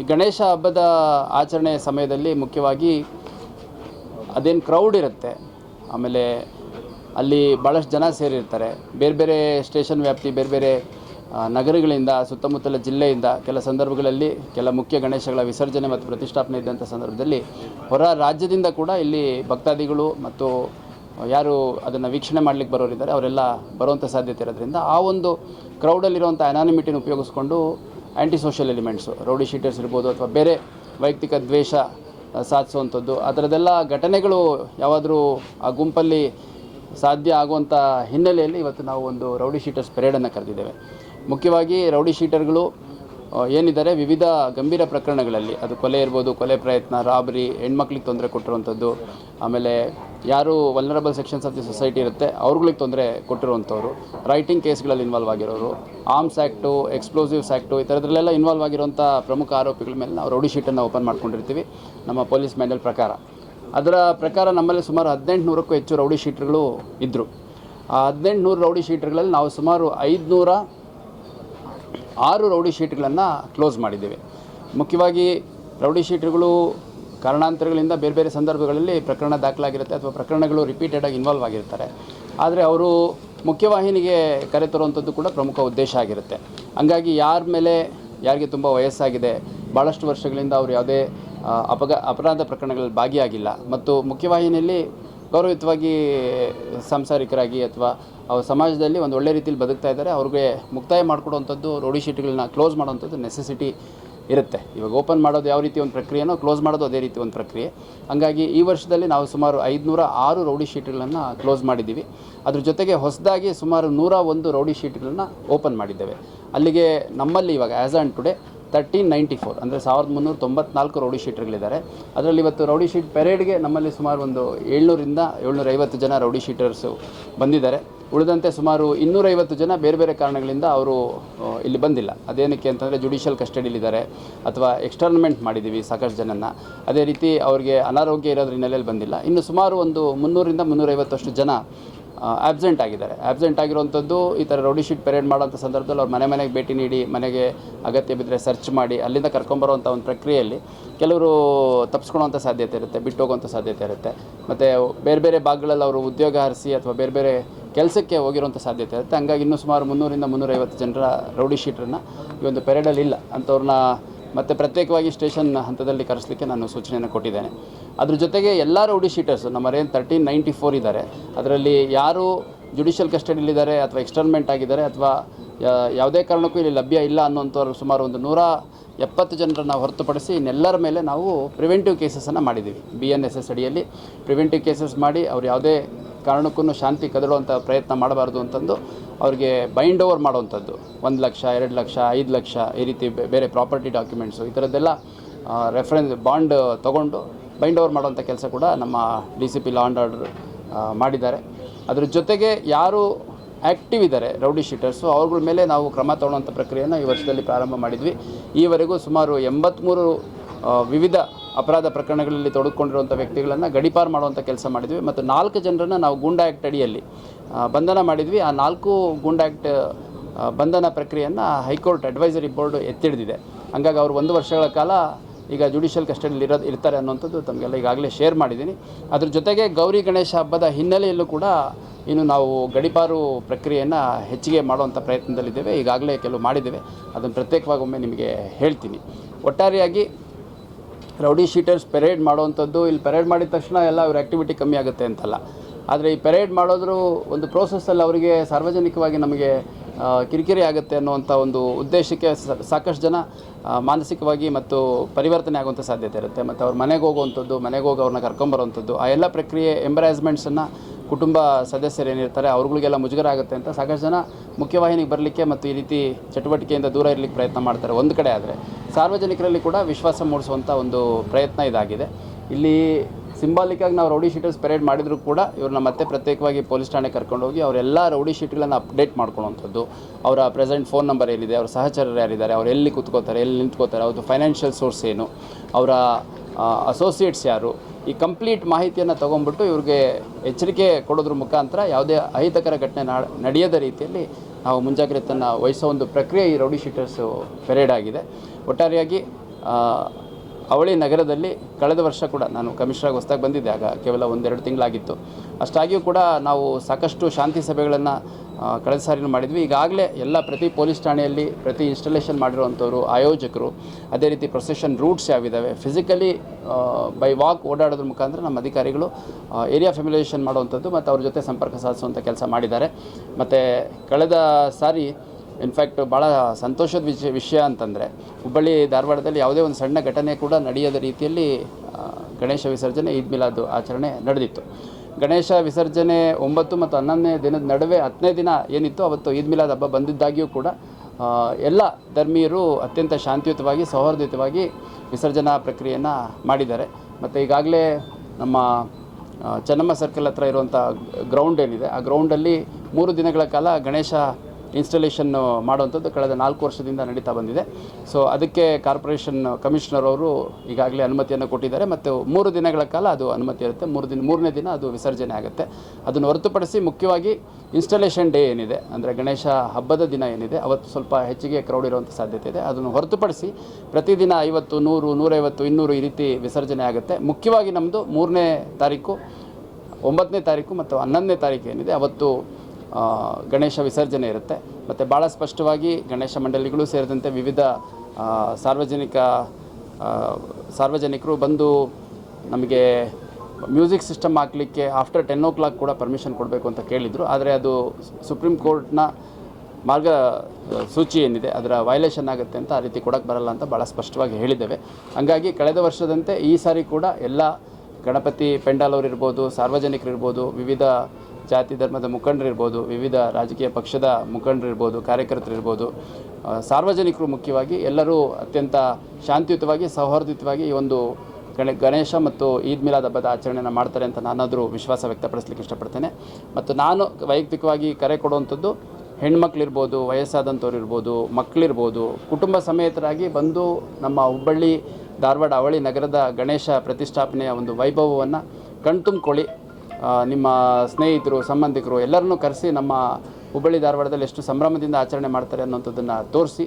ಈ ಗಣೇಶ ಹಬ್ಬದ ಆಚರಣೆ ಸಮಯದಲ್ಲಿ ಮುಖ್ಯವಾಗಿ ಅದೇನು ಕ್ರೌಡ್ ಇರುತ್ತೆ, ಆಮೇಲೆ ಅಲ್ಲಿ ಭಾಳಷ್ಟು ಜನ ಸೇರಿರ್ತಾರೆ. ಬೇರೆ ಬೇರೆ ಸ್ಟೇಷನ್ ವ್ಯಾಪ್ತಿ, ಬೇರೆ ಬೇರೆ ನಗರಗಳಿಂದ, ಸುತ್ತಮುತ್ತಲ ಜಿಲ್ಲೆಯಿಂದ ಕೆಲ ಸಂದರ್ಭಗಳಲ್ಲಿ ಕೆಲ ಮುಖ್ಯ ಗಣೇಶಗಳ ವಿಸರ್ಜನೆ ಮತ್ತು ಪ್ರತಿಷ್ಠಾಪನೆ ಇದ್ದಂಥ ಸಂದರ್ಭದಲ್ಲಿ ಹೊರ ರಾಜ್ಯದಿಂದ ಕೂಡ ಇಲ್ಲಿ ಭಕ್ತಾದಿಗಳು ಮತ್ತು ಯಾರು ಅದನ್ನು ವೀಕ್ಷಣೆ ಮಾಡಲಿಕ್ಕೆ ಬರೋರಿದ್ದಾರೆ, ಅವರೆಲ್ಲ ಬರುವಂಥ ಸಾಧ್ಯತೆ ಇರೋದ್ರಿಂದ ಆ ಒಂದು ಕ್ರೌಡಲ್ಲಿರುವಂಥ ಅನಾನಿಮಿಟಿನ ಉಪಯೋಗಿಸ್ಕೊಂಡು anti social elements rowdy sheeters ಇರ್ಬೋದು ಅಥವಾ ಬೇರೆ ವೈಯಕ್ತಿಕ ದ್ವೇಷ ಸಾಧಿಸುವಂಥದ್ದು, ಆ ಥರದ್ದೆಲ್ಲ ಘಟನೆಗಳು ಯಾವಾದರೂ ಆ ಗುಂಪಲ್ಲಿ ಸಾಧ್ಯ ಆಗುವಂಥ ಹಿನ್ನೆಲೆಯಲ್ಲಿ ಇವತ್ತು ನಾವು ಒಂದು ರೌಡಿ ಶೀಟರ್ಸ್ ಪೆರೇಡನ್ನು ಕರೆದಿದ್ದೇವೆ. ಮುಖ್ಯವಾಗಿ ರೌಡಿ ಶೀಟರ್ಗಳು ಏನಿದ್ದಾರೆ ವಿವಿಧ ಗಂಭೀರ ಪ್ರಕರಣಗಳಲ್ಲಿ. ಅದು ಕೊಲೆ ಇರ್ಬೋದು, ಕೊಲೆ ಪ್ರಯತ್ನ, ರಾಬರಿ, ಹೆಣ್ಮಕ್ಳಿಗೆ ತೊಂದರೆ ಕೊಟ್ಟಿರುವಂಥದ್ದು, ಆಮೇಲೆ ಯಾರು vulnerable sections of the society ಇರುತ್ತೆ, ಅವ್ರುಗಳಿಗೆ ತೊಂದರೆ ಕೊಟ್ಟಿರುವಂಥವ್ರು ರೈಟಿಂಗ್ ಕೇಸ್ಗಳಲ್ಲಿ ಇನ್ವಾಲ್ವ್ ಆಗಿರೋರು ಆರ್ಮ್ಸ್ ಆ್ಯಕ್ಟು ಎಕ್ಸ್ಪ್ಲೋಸಿವ್ಸ್ ಆ್ಯಕ್ಟು ಈ ಥರದ್ರಲ್ಲೆಲ್ಲ ಇನ್ವಾಲ್ವ್ ಆಗಿರುವಂಥ ಪ್ರಮುಖ ಆರೋಪಿಗಳ ಮೇಲೆ ನಾವು ರೌಡಿ ಶೀಟನ್ನು ಓಪನ್ ಮಾಡ್ಕೊಂಡಿರ್ತೀವಿ, ನಮ್ಮ ಪೊಲೀಸ್ ಮ್ಯಾನ್ಯಲ್ ಪ್ರಕಾರ. ಅದರ ಪ್ರಕಾರ ನಮ್ಮಲ್ಲಿ ಸುಮಾರು ಹದಿನೆಂಟು ನೂರಕ್ಕೂ ಹೆಚ್ಚು ರೌಡಿ ಶೀಟ್ಗಳು ಇದ್ದರು ಆ ಹದಿನೆಂಟು ನೂರು ರೌಡಿ ಶೀಟ್ಗಳಲ್ಲಿ ನಾವು ಸುಮಾರು ಐದುನೂರ ಆರು ರೌಡಿ ಶೀಟ್ಗಳನ್ನು ಕ್ಲೋಸ್ ಮಾಡಿದ್ದೇವೆ. ಮುಖ್ಯವಾಗಿ ರೌಡಿ ಶೀಟ್ಗಳು ಕಾರಣಾಂತರಗಳಿಂದ ಬೇರೆ ಬೇರೆ ಸಂದರ್ಭಗಳಲ್ಲಿ ಪ್ರಕರಣ ದಾಖಲಾಗಿರುತ್ತೆ ಅಥವಾ ಪ್ರಕರಣಗಳು ರಿಪೀಟೆಡಾಗಿ ಇನ್ವಾಲ್ವ್ ಆಗಿರ್ತಾರೆ. ಆದರೆ ಅವರು ಮುಖ್ಯವಾಹಿನಿಗೆ ಕರೆತರುವಂಥದ್ದು ಕೂಡ ಪ್ರಮುಖ ಉದ್ದೇಶ ಆಗಿರುತ್ತೆ. ಹಂಗಾಗಿ ಯಾರ ಮೇಲೆ ಯಾರಿಗೆ ತುಂಬ ವಯಸ್ಸಾಗಿದೆ ಭಾಳಷ್ಟು ವರ್ಷಗಳಿಂದ ಅವರು ಯಾವುದೇ ಅಪಘ, ಅಪರಾಧ ಪ್ರಕರಣಗಳಲ್ಲಿ ಭಾಗಿಯಾಗಿಲ್ಲ. ಮತ್ತು ಮುಖ್ಯವಾಹಿನಿಯಲ್ಲಿ ಗೌರವಯುತವಾಗಿ ಸಾಂಸಾರಿಕರಾಗಿ ಅಥವಾ ಅವ್ರ ಸಮಾಜದಲ್ಲಿ ಒಂದು ಒಳ್ಳೆ ರೀತಿಯಲ್ಲಿ ಬದುಕ್ತಾ ಇದ್ದಾರೆ. ಅವ್ರಿಗೆ ಮುಕ್ತಾಯ ಮಾಡಿಕೊಡುವಂಥದ್ದು ರೋಡಿಶೀಟ್ಗಳನ್ನ ಕ್ಲೋಸ್ ಮಾಡುವಂಥದ್ದು ನೆಸೆಸಿಟಿ ಇರುತ್ತೆ. ಇವಾಗ ಓಪನ್ ಮಾಡೋದು ಯಾವ ರೀತಿ ಒಂದು ಪ್ರಕ್ರಿಯೆನೋ ಕ್ಲೋಸ್ ಮಾಡೋದು ಅದೇ ರೀತಿ ಒಂದು ಪ್ರಕ್ರಿಯೆ. ಹಾಗಾಗಿ ಈ ವರ್ಷದಲ್ಲಿ ನಾವು ಸುಮಾರು ಐದುನೂರ ಆರು ರೌಡಿ ಶೀಟ್ಗಳನ್ನು ಕ್ಲೋಸ್ ಮಾಡಿದ್ದೀವಿ. ಅದ್ರ ಜೊತೆಗೆ ಹೊಸದಾಗಿ ಸುಮಾರು ನೂರ ಒಂದು ರೌಡಿ ಶೀಟ್ಗಳನ್ನು ಓಪನ್ ಮಾಡಿದ್ದೇವೆ. ಅಲ್ಲಿಗೆ ನಮ್ಮಲ್ಲಿ ಇವಾಗ as on today thirteen ninety four ಅಂದರೆ ಸಾವಿರದ ಮುನ್ನೂರ ತೊಂಬತ್ನಾಲ್ಕು ರೌಡಿ ಶೀಟರ್ಗಳಿದ್ದಾರೆ ಅದರಲ್ಲಿ ಇವತ್ತು ರೌಡಿ ಶೀಟ್ ಪೆರೇಡ್ಗೆ ನಮ್ಮಲ್ಲಿ ಸುಮಾರು ಒಂದು ಏಳ್ನೂರಿಂದ ಏಳ್ನೂರ ಐವತ್ತು ಜನ ರೌಡಿ ಶೀಟರ್ಸು ಬಂದಿದ್ದಾರೆ. ಉಳಿದಂತೆ ಸುಮಾರು ಇನ್ನೂರೈವತ್ತು ಜನ ಬೇರೆ ಬೇರೆ ಕಾರಣಗಳಿಂದ ಅವರು ಇಲ್ಲಿ ಬಂದಿಲ್ಲ. ಅದೇನಕ್ಕೆ ಅಂತಂದರೆ ಜುಡಿಷಿಯಲ್ ಕಸ್ಟಡಿಲಿದ್ದಾರೆ ಅಥವಾ ಎಕ್ಸ್ಟರ್ನ್ಮೆಂಟ್ ಮಾಡಿದ್ದೀವಿ ಸಾಕಷ್ಟು ಜನನ ಅದೇ ರೀತಿ ಅವ್ರಿಗೆ ಅನಾರೋಗ್ಯ ಇರೋದ್ರ ಹಿನ್ನೆಲೆಯಲ್ಲಿ ಬಂದಿಲ್ಲ. ಇನ್ನು ಸುಮಾರು ಒಂದು ಮುನ್ನೂರಿಂದ ಮುನ್ನೂರೈವತ್ತಷ್ಟು ಜನ ಆಬ್ಸೆಂಟ್ ಆಗಿದ್ದಾರೆ. ಆಬ್ಸೆಂಟ್ ಆಗಿರುವಂಥದ್ದು ಈ ಥರ ರೌಡಿ ಶೀಟ್ ಪೆರೇಡ್ ಮಾಡೋಂಥ ಸಂದರ್ಭದಲ್ಲಿ ಅವ್ರು ಮನೆ ಮನೆಗೆ ಭೇಟಿ ನೀಡಿ, ಮನೆಗೆ ಅಗತ್ಯ ಬಿದ್ದರೆ ಸರ್ಚ್ ಮಾಡಿ, ಅಲ್ಲಿಂದ ಕರ್ಕೊಂಬರುವಂಥ ಒಂದು ಪ್ರಕ್ರಿಯೆಯಲ್ಲಿ ಕೆಲವರು ತಪ್ಪಿಸ್ಕೊಳ್ಳೋಂಥ ಸಾಧ್ಯತೆ ಇರುತ್ತೆ ಬಿಟ್ಟು ಹೋಗುವಂಥ ಸಾಧ್ಯತೆ ಇರುತ್ತೆ. ಮತ್ತು ಬೇರೆ ಬೇರೆ ಭಾಗಗಳಲ್ಲಿ ಅವರು ಉದ್ಯೋಗ ಹರಿಸಿ ಅಥವಾ ಬೇರೆ ಬೇರೆ ಕೆಲಸಕ್ಕೆ ಹೋಗಿರುವಂಥ ಸಾಧ್ಯತೆ ಇರುತ್ತೆ. ಹಂಗಾಗಿ ಇನ್ನೂ ಸುಮಾರು ಮುನ್ನೂರಿಂದ ಮುನ್ನೂರೈವತ್ತು ಜನರ ರೌಡಿ ಶೀಟ್ರನ್ನ ಈ ಒಂದು ಪೆರೇಡಲ್ಲಿ ಇಲ್ಲ. ಅಂಥವ್ರನ್ನ ಮತ್ತು ಪ್ರತ್ಯೇಕವಾಗಿ ಸ್ಟೇಷನ್ ಹಂತದಲ್ಲಿ ಕರೆಸಲಿಕ್ಕೆ ನಾನು ಸೂಚನೆಯನ್ನು ಕೊಟ್ಟಿದ್ದೇನೆ. ಅದ್ರ ಜೊತೆಗೆ ಎಲ್ಲ ರೌಡಿ ಶೀಟರ್ಸ್, ನಮ್ಮ ರೇನ್ ತರ್ಟೀನ್ ನೈಂಟಿ ಫೋರ್ ಇದ್ದಾರೆ. ಅದರಲ್ಲಿ ಯಾರು ಜುಡಿಷಿಯಲ್ ಕಸ್ಟಡಿಯಲ್ಲಿದ್ದಾರೆ ಅಥವಾ ಎಕ್ಸ್ಟರ್ನ್ಮೆಂಟ್ ಆಗಿದ್ದಾರೆ ಅಥವಾ ಯಾವುದೇ ಕಾರಣಕ್ಕೂ ಇಲ್ಲಿ ಲಭ್ಯ ಇಲ್ಲ ಅನ್ನುವಂಥವ್ರು ಸುಮಾರು ಒಂದು ನೂರ ಎಪ್ಪತ್ತು ಜನರನ್ನು ಹೊರತುಪಡಿಸಿ ಇನ್ನೆಲ್ಲರ ಮೇಲೆ ನಾವು ಪ್ರಿವೆಂಟಿವ್ ಕೇಸಸನ್ನು ಮಾಡಿದ್ದೀವಿ. ಬಿ ಎನ್ ಎಸ್ ಎಸ್ ಅಡಿಯಲ್ಲಿ ಪ್ರಿವೆಂಟಿವ್ ಕೇಸಸ್ ಮಾಡಿ ಅವ್ರು ಯಾವುದೇ ಕಾರಣಕ್ಕೂ ಶಾಂತಿ ಕದಡುವಂಥ ಪ್ರಯತ್ನ ಮಾಡಬಾರ್ದು ಅಂತಂದು ಅವ್ರಿಗೆ ಬೈಂಡ್ ಓವರ್ ಮಾಡುವಂಥದ್ದು. ಒಂದು ಲಕ್ಷ, ಎರಡು ಲಕ್ಷ, ಐದು ಲಕ್ಷ ಈ ರೀತಿ ಬೇರೆ ಪ್ರಾಪರ್ಟಿ ಡಾಕ್ಯುಮೆಂಟ್ಸು ಈ ಥರದ್ದೆಲ್ಲ ರೆಫರೆನ್ಸ್ ಬಾಂಡ್ ತೊಗೊಂಡು ಬೈಂಡ್ ಓವರ್ ಮಾಡುವಂಥ ಕೆಲಸ ಕೂಡ ನಮ್ಮ D C P law and order ಮಾಡಿದ್ದಾರೆ. ಅದ್ರ ಜೊತೆಗೆ ಯಾರು ಆ್ಯಕ್ಟಿವ್ ಇದ್ದಾರೆ ರೌಡಿ ಶೀಟರ್ಸು ಅವ್ರಗಳ ಮೇಲೆ ನಾವು ಕ್ರಮ ತಗೊಳ್ಳುವಂಥ ಪ್ರಕ್ರಿಯೆಯನ್ನು ಈ ವರ್ಷದಲ್ಲಿ ಪ್ರಾರಂಭ ಮಾಡಿದ್ವಿ. ಈವರೆಗೂ ಸುಮಾರು ಎಂಬತ್ತ್ಮೂರು ವಿವಿಧ ಅಪರಾಧ ಪ್ರಕರಣಗಳಲ್ಲಿ ತೊಡಗಿಕೊಂಡಿರುವಂಥ ವ್ಯಕ್ತಿಗಳನ್ನು ಗಡಿಪಾರು ಮಾಡುವಂಥ ಕೆಲಸ ಮಾಡಿದ್ವಿ. ಮತ್ತು ನಾಲ್ಕು ಜನರನ್ನು ನಾವು ಗೂಂಡಾ ಆ್ಯಕ್ಟ್ ಅಡಿಯಲ್ಲಿ ಬಂಧನ ಮಾಡಿದ್ವಿ. ಆ ನಾಲ್ಕು ಗೂಂಡಾ ಆ್ಯಕ್ಟ್ ಬಂಧನ ಪ್ರಕ್ರಿಯೆಯನ್ನು ಹೈಕೋರ್ಟ್ ಅಡ್ವೈಸರಿ ಬೋರ್ಡ್ ಎತ್ತಿಡಿದಿದೆ. ಹಂಗಾಗಿ ಅವರು ಒಂದು ವರ್ಷಗಳ ಕಾಲ ಈಗ ಜುಡಿಷಿಯಲ್ ಕಸ್ಟಡಿಯಲ್ಲಿ ಇರೋದು ಇರ್ತಾರೆ ಅನ್ನುವಂಥದ್ದು ತಮಗೆಲ್ಲ ಈಗಾಗಲೇ ಶೇರ್ ಮಾಡಿದ್ದೀನಿ. ಅದ್ರ ಜೊತೆಗೆ ಗೌರಿ ಗಣೇಶ ಹಬ್ಬದ ಹಿನ್ನೆಲೆಯಲ್ಲೂ ಕೂಡ ಇನ್ನು ನಾವು ಗಡಿಪಾರು ಪ್ರಕ್ರಿಯೆಯನ್ನು ಹೆಚ್ಚಿಗೆ ಮಾಡುವಂಥ ಪ್ರಯತ್ನದಲ್ಲಿದ್ದೇವೆ. ಈಗಾಗಲೇ ಕೆಲವು ಮಾಡಿದ್ದೇವೆ. ಅದನ್ನು ಪ್ರತ್ಯೇಕವಾಗಿ ಒಮ್ಮೆ ನಿಮಗೆ ಹೇಳ್ತೀನಿ. ಒಟ್ಟಾರೆಯಾಗಿ ರೌಡಿ ಶೀಟರ್ಸ್ ಪೆರೇಡ್ ಮಾಡುವಂಥದ್ದು, ಇಲ್ಲಿ ಪೆರೇಡ್ ಮಾಡಿದ ತಕ್ಷಣ ಎಲ್ಲ ಅವ್ರ ಆ್ಯಕ್ಟಿವಿಟಿ ಕಮ್ಮಿ ಆಗುತ್ತೆ ಅಂತಲ್ಲ. ಆದರೆ ಈ ಪೆರೇಡ್ ಮಾಡೋದ್ರು ಒಂದು ಪ್ರೋಸೆಸ್ಸಲ್ಲಿ ಅವರಿಗೆ ಸಾರ್ವಜನಿಕವಾಗಿ ನಮಗೆ ಕಿರಿಕಿರಿ ಆಗುತ್ತೆ ಅನ್ನುವಂಥ ಒಂದು ಉದ್ದೇಶಕ್ಕೆ ಸಾಕಷ್ಟು ಜನ ಮಾನಸಿಕವಾಗಿ ಮತ್ತು ಪರಿವರ್ತನೆ ಆಗುವಂಥ ಸಾಧ್ಯತೆ ಇರುತ್ತೆ. ಮತ್ತು ಅವ್ರ ಮನೆಗೆ ಹೋಗುವಂಥದ್ದು, ಮನೆಗೆ ಹೋಗಿ ಅವ್ರನ್ನ ಕರ್ಕೊಂಬರುವಂಥದ್ದು ಆ ಎಲ್ಲ ಪ್ರಕ್ರಿಯೆ ಎಂಬರಾಸ್ಮೆಂಟ್ಸನ್ನು ಕುಟುಂಬ ಸದಸ್ಯರು ಏನಿರ್ತಾರೆ, ಅವ್ರುಗಳಿಗೆಲ್ಲ ಮುಜುಗರ ಆಗುತ್ತೆ ಅಂತ ಸಾಕಷ್ಟು ಜನ ಮುಖ್ಯವಾಹಿನಿಗೆ ಬರಲಿಕ್ಕೆ ಮತ್ತು ಈ ರೀತಿ ಚಟುವಟಿಕೆಯಿಂದ ದೂರ ಇರಲಿಕ್ಕೆ ಪ್ರಯತ್ನ ಮಾಡ್ತಾರೆ ಒಂದು ಕಡೆ ಆದರೆ. ಸಾರ್ವಜನಿಕರಲ್ಲಿ ಕೂಡ ವಿಶ್ವಾಸ ಮೂಡಿಸುವಂಥ ಒಂದು ಪ್ರಯತ್ನ ಇದಾಗಿದೆ. ಇಲ್ಲಿ ಸಿಂಬಾಲಿಕಾಗಿ ನಾವು ರೌಡಿ ಶೀಟರ್ಸ್ ಪೆರೇಡ್ ಮಾಡಿದರೂ ಕೂಡ ಇವ್ರನ್ನ ಮತ್ತೆ ಪ್ರತ್ಯೇಕವಾಗಿ ಪೊಲೀಸ್ ಠಾಣೆ ಕರ್ಕೊಂಡೋಗಿ ಅವರೆಲ್ಲ ರೌಡಿ ಶೀಟ್ಗಳನ್ನು ಅಪ್ಡೇಟ್ ಮಾಡ್ಕೊಳ್ಳುವಂಥದ್ದು. ಅವರ ಪ್ರೆಸೆಂಟ್ ಫೋನ್ ನಂಬರ್ ಏನಿದೆ, ಅವ್ರ ಸಹಚರರು ಯಾರಿದ್ದಾರೆ, ಅವ್ರು ಎಲ್ಲಿ ಕೂತ್ಕೋತಾರೆ, ಎಲ್ಲಿ ನಿಂತ್ಕೋತಾರೆ, ಅವ್ರದ್ದು ಫೈನಾನ್ಷಿಯಲ್ ಸೋರ್ಸ್ ಏನು, ಅವರ ಅಸೋಸಿಯೇಟ್ಸ್ ಯಾರು ಈ ಕಂಪ್ಲೀಟ್ ಮಾಹಿತಿಯನ್ನು ತೊಗೊಂಡ್ಬಿಟ್ಟು ಇವ್ರಿಗೆ ಎಚ್ಚರಿಕೆ ಕೊಡೋದ್ರ ಮುಖಾಂತರ ಯಾವುದೇ ಅಹಿತಕರ ಘಟನೆ ನಡೆಯದ ರೀತಿಯಲ್ಲಿ ನಾವು ಮುಂಜಾಗ್ರತೆಯನ್ನು ವಹಿಸೋ ಒಂದು ಪ್ರಕ್ರಿಯೆ ಈ ರೌಡಿ ಶೀಟರ್ಸು ಪೆರೇಡ್ ಆಗಿದೆ. ಒಟ್ಟಾರೆಯಾಗಿ ಅವಳಿ ನಗರದಲ್ಲಿ ಕಳೆದ ವರ್ಷ ಕೂಡ ನಾನು ಕಮಿಷನರ್ ಹೊಸದಾಗಿ ಬಂದಿದ್ದೆ. ಆಗ ಕೇವಲ ಒಂದೆರಡು ತಿಂಗಳಾಗಿತ್ತು. ಅಷ್ಟಾಗಿಯೂ ಕೂಡ ನಾವು ಸಾಕಷ್ಟು ಶಾಂತಿ ಸಭೆಗಳನ್ನು ಕಳೆದ ಸಾರಿನೂ ಮಾಡಿದ್ವಿ. ಈಗಾಗಲೇ ಎಲ್ಲ ಪ್ರತಿ ಪೊಲೀಸ್ ಠಾಣೆಯಲ್ಲಿ ಪ್ರತಿ ಇನ್ಸ್ಟಾಲೇಷನ್ ಮಾಡಿರುವಂಥವ್ರು, ಆಯೋಜಕರು, ಅದೇ ರೀತಿ ಪ್ರೊಸೆಷನ್ ರೂಟ್ಸ್ ಯಾವಿದ್ದಾವೆ ಫಿಸಿಕಲಿ ಬೈ ವಾಕ್ ಓಡಾಡೋದ್ರ ಮುಖಾಂತರ ನಮ್ಮ ಅಧಿಕಾರಿಗಳು ಏರಿಯಾ ಫೆಮಿಲೇಷನ್ ಮಾಡುವಂಥದ್ದು, ಮತ್ತು ಅವ್ರ ಜೊತೆ ಸಂಪರ್ಕ ಸಾಧಿಸುವಂಥ ಕೆಲಸ ಮಾಡಿದ್ದಾರೆ. ಮತ್ತು ಕಳೆದ ಸಾರಿ ಇನ್ಫ್ಯಾಕ್ಟ್ ಭಾಳ ಸಂತೋಷದ ವಿಷಯ ವಿಷಯ ಅಂತಂದರೆ, ಹುಬ್ಬಳ್ಳಿ ಧಾರವಾಡದಲ್ಲಿ ಯಾವುದೇ ಒಂದು ಸಣ್ಣ ಘಟನೆ ಕೂಡ ನಡೆಯದ ರೀತಿಯಲ್ಲಿ ಗಣೇಶ ವಿಸರ್ಜನೆ ಈದ್ ಮಿಲಾದ್ ಆಚರಣೆ ನಡೆದಿತ್ತು. ಗಣೇಶ ವಿಸರ್ಜನೆ ಒಂಬತ್ತು ಮತ್ತು ಹನ್ನೊಂದನೇ ದಿನದ ನಡುವೆ ಹತ್ತನೇ ದಿನ ಏನಿತ್ತು ಅವತ್ತು ಈದ್ ಮಿಲಾದ್ ಹಬ್ಬ ಬಂದಿದ್ದಾಗಿಯೂ ಕೂಡ ಎಲ್ಲ ಧರ್ಮೀಯರು ಅತ್ಯಂತ ಶಾಂತಿಯುತವಾಗಿ, ಸೌಹಾರ್ದಯುತವಾಗಿ ವಿಸರ್ಜನಾ ಪ್ರಕ್ರಿಯೆಯನ್ನು ಮಾಡಿದ್ದಾರೆ. ಮತ್ತು ಈಗಾಗಲೇ ನಮ್ಮ ಚನ್ನಮ್ಮ ಸರ್ಕಲ್ ಹತ್ರ ಇರುವಂಥ ಗ್ರೌಂಡ್ ಏನಿದೆ, ಆ ಗ್ರೌಂಡಲ್ಲಿ ಮೂರು ದಿನಗಳ ಕಾಲ ಗಣೇಶ ಇನ್ಸ್ಟಾಲೇಷನ್ ಮಾಡುವಂಥದ್ದು ಕಳೆದ ನಾಲ್ಕು ವರ್ಷದಿಂದ ನಡೀತಾ ಬಂದಿದೆ. ಸೊ ಅದಕ್ಕೆ ಕಾರ್ಪೊರೇಷನ್ ಕಮಿಷನರ್ ಅವರು ಈಗಾಗಲೇ ಅನುಮತಿಯನ್ನು ಕೊಟ್ಟಿದ್ದಾರೆ ಮತ್ತು ಮೂರು ದಿನಗಳ ಕಾಲ ಅದು ಅನುಮತಿ ಇರುತ್ತೆ. ಮೂರು ದಿನ, ಮೂರನೇ ದಿನ ಅದು ವಿಸರ್ಜನೆ ಆಗುತ್ತೆ. ಅದನ್ನು ಹೊರತುಪಡಿಸಿ ಮುಖ್ಯವಾಗಿ ಇನ್ಸ್ಟಾಲೇಷನ್ ಡೇ ಏನಿದೆ, ಅಂದರೆ ಗಣೇಶ ಹಬ್ಬದ ದಿನ ಏನಿದೆ, ಅವತ್ತು ಸ್ವಲ್ಪ ಹೆಚ್ಚಿಗೆ ಕ್ರೌಡ್ ಇರುವಂಥ ಸಾಧ್ಯತೆ ಇದೆ. ಅದನ್ನು ಹೊರತುಪಡಿಸಿ ಪ್ರತಿದಿನ ಐವತ್ತು, ನೂರು, ನೂರೈವತ್ತು, ಇನ್ನೂರು ಈ ರೀತಿ ವಿಸರ್ಜನೆ ಆಗುತ್ತೆ. ಮುಖ್ಯವಾಗಿ ನಮ್ಮದು ಮೂರನೇ ತಾರೀಕು, ಒಂಬತ್ತನೇ ತಾರೀಕು ಮತ್ತು ಹನ್ನೊಂದನೇ ತಾರೀಕು ಏನಿದೆ, ಅವತ್ತು ಗಣೇಶ ವಿಸರ್ಜನೆ ಇರುತ್ತೆ. ಮತ್ತು ಭಾಳ ಸ್ಪಷ್ಟವಾಗಿ ಗಣೇಶ ಮಂಡಳಿಗಳು ಸೇರಿದಂತೆ ವಿವಿಧ ಸಾರ್ವಜನಿಕ ಸಾರ್ವಜನಿಕರು ಬಂದು ನಮಗೆ ಮ್ಯೂಸಿಕ್ ಸಿಸ್ಟಮ್ ಹಾಕಲಿಕ್ಕೆ ಆಫ್ಟರ್ ಟೆನ್ ಓ ಕ್ಲಾಕ್ ಕೂಡ ಪರ್ಮಿಷನ್ ಕೊಡಬೇಕು ಅಂತ ಕೇಳಿದರು. ಆದರೆ ಅದು ಸುಪ್ರೀಂ ಕೋರ್ಟ್ನ ಮಾರ್ಗ ಸೂಚಿ ಏನಿದೆ, ಅದರ ವೈಲೇಷನ್ ಆಗುತ್ತೆ ಅಂತ ಆ ರೀತಿ ಕೊಡೋಕ್ಕೆ ಬರಲ್ಲ ಅಂತ ಭಾಳ ಸ್ಪಷ್ಟವಾಗಿ ಹೇಳಿದ್ದೇವೆ. ಹಂಗಾಗಿ ಕಳೆದ ವರ್ಷದಂತೆ ಈ ಸಾರಿ ಕೂಡ ಎಲ್ಲ ಗಣಪತಿ ಪೆಂಡಾಲ್ ಅವರಿರ್ಬೋದು ಸಾರ್ವಜನಿಕರಿರ್ಬೋದು ವಿವಿಧ ಜಾತಿ ಧರ್ಮದ ಮುಖಂಡರಿರ್ಬೋದು, ವಿವಿಧ ರಾಜಕೀಯ ಪಕ್ಷದ ಮುಖಂಡರಿರ್ಬೋದು, ಕಾರ್ಯಕರ್ತರಿರ್ಬೋದು ಸಾರ್ವಜನಿಕರು ಮುಖ್ಯವಾಗಿ ಎಲ್ಲರೂ ಅತ್ಯಂತ ಶಾಂತಿಯುತವಾಗಿ, ಸೌಹಾರ್ದಯುತವಾಗಿ ಈ ಒಂದು ಗಣ, ಗಣೇಶ ಮತ್ತು ಈದ್ ಮಿಲಾದ್ ಹಬ್ಬದ ಆಚರಣೆಯನ್ನು ಮಾಡ್ತಾರೆ ಅಂತ ನಾನಾದರೂ ವಿಶ್ವಾಸ ವ್ಯಕ್ತಪಡಿಸ್ಲಿಕ್ಕೆ ಇಷ್ಟಪಡ್ತೇನೆ. ಮತ್ತು ನಾನು ವೈಯಕ್ತಿಕವಾಗಿ ಕರೆ ಕೊಡುವಂಥದ್ದು, ಹೆಣ್ಮಕ್ಳಿರ್ಬೋದು ವಯಸ್ಸಾದಂಥವ್ರು ಇರ್ಬೋದು ಮಕ್ಕಳಿರ್ಬೋದು ಕುಟುಂಬ ಸಮೇತರಾಗಿ ಬಂದು ನಮ್ಮ ಹುಬ್ಬಳ್ಳಿ, ಧಾರವಾಡ, ಅವಳಿ ನಗರದ ಗಣೇಶ ಪ್ರತಿಷ್ಠಾಪನೆಯ ಒಂದು ವೈಭವವನ್ನು ಕಣ್ತುಂಬ್ಕೊಳ್ಳಿ. ನಿಮ್ಮ ಸ್ನೇಹಿತರು, ಸಂಬಂಧಿಕರು ಎಲ್ಲರನ್ನೂ ಕರೆಸಿ ನಮ್ಮ ಹುಬ್ಬಳ್ಳಿ ಧಾರವಾಡದಲ್ಲಿ ಎಷ್ಟು ಸಂಭ್ರಮದಿಂದ ಆಚರಣೆ ಮಾಡ್ತಾರೆ ಅನ್ನೋಂಥದ್ದನ್ನು ತೋರಿಸಿ.